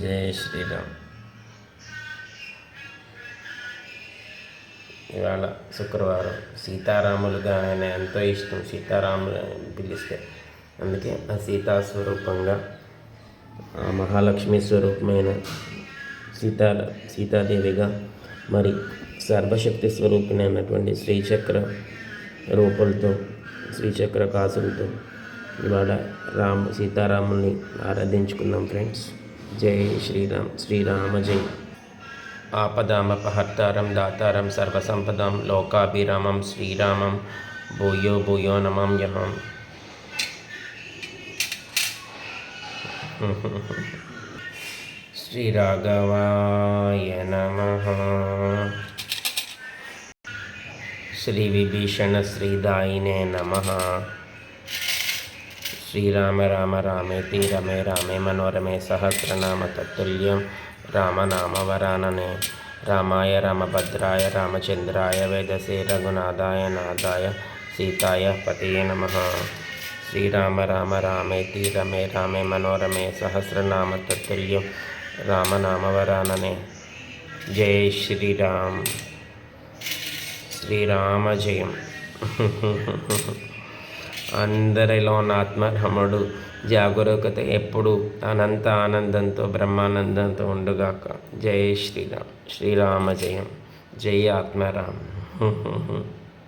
జై శ్రీరామ్ ఇవాళ శుక్రవారం సీతారాములుగా ఆయన ఎంతో ఇష్టం సీతారాములు అని పిలిస్తే అందుకే ఆ సీతా స్వరూపంగా ఆ మహాలక్ష్మి స్వరూపమైన సీతా సీతాదేవిగా మరి సర్వశక్తి స్వరూపిణి అయినటువంటి శ్రీచక్ర రూపులతో శ్రీచక్ర కాసులతో ఇవాళ రామ్ సీతారాముల్ని ఆరాధించుకున్నాం ఫ్రెండ్స్. జై శ్రీరామ్ శ్రీరామ జై. ఆపదామపహర్తారం దాతారం సర్వసంపదం లోకాభిరామం శ్రీరామం. భూయో భూయో నమం యమం. శ్రీరాఘవాయ నమ. శ్రీ విభీషణ శ్రీదాయినే నమ. శ్రీరామ రామ రామేతి రమే రామే మనోరమే సహస్రనామ తత్తుల్యం రామనామవరాననే రామాయ రామభద్రాయ రామచంద్రాయ వేదసే రఘునాథాయ నాథాయ సీతాయ పతయే నమ శ్రీరామ రామ రామేతి రమే రామే మనోరమే సహస్రనామ తత్తుల్యం రామనామవరాననే జై శ్రీరామ్ శ్రీరామ జయం అందరిలో ఉన్న ఆత్మరముడు జాగరూకత ఎప్పుడు అనంత ఆనందంతో బ్రహ్మానందంతో ఉండుగాక. జై శ్రీరామ్. శ్రీరామ జయం. జై ఆత్మరామ్.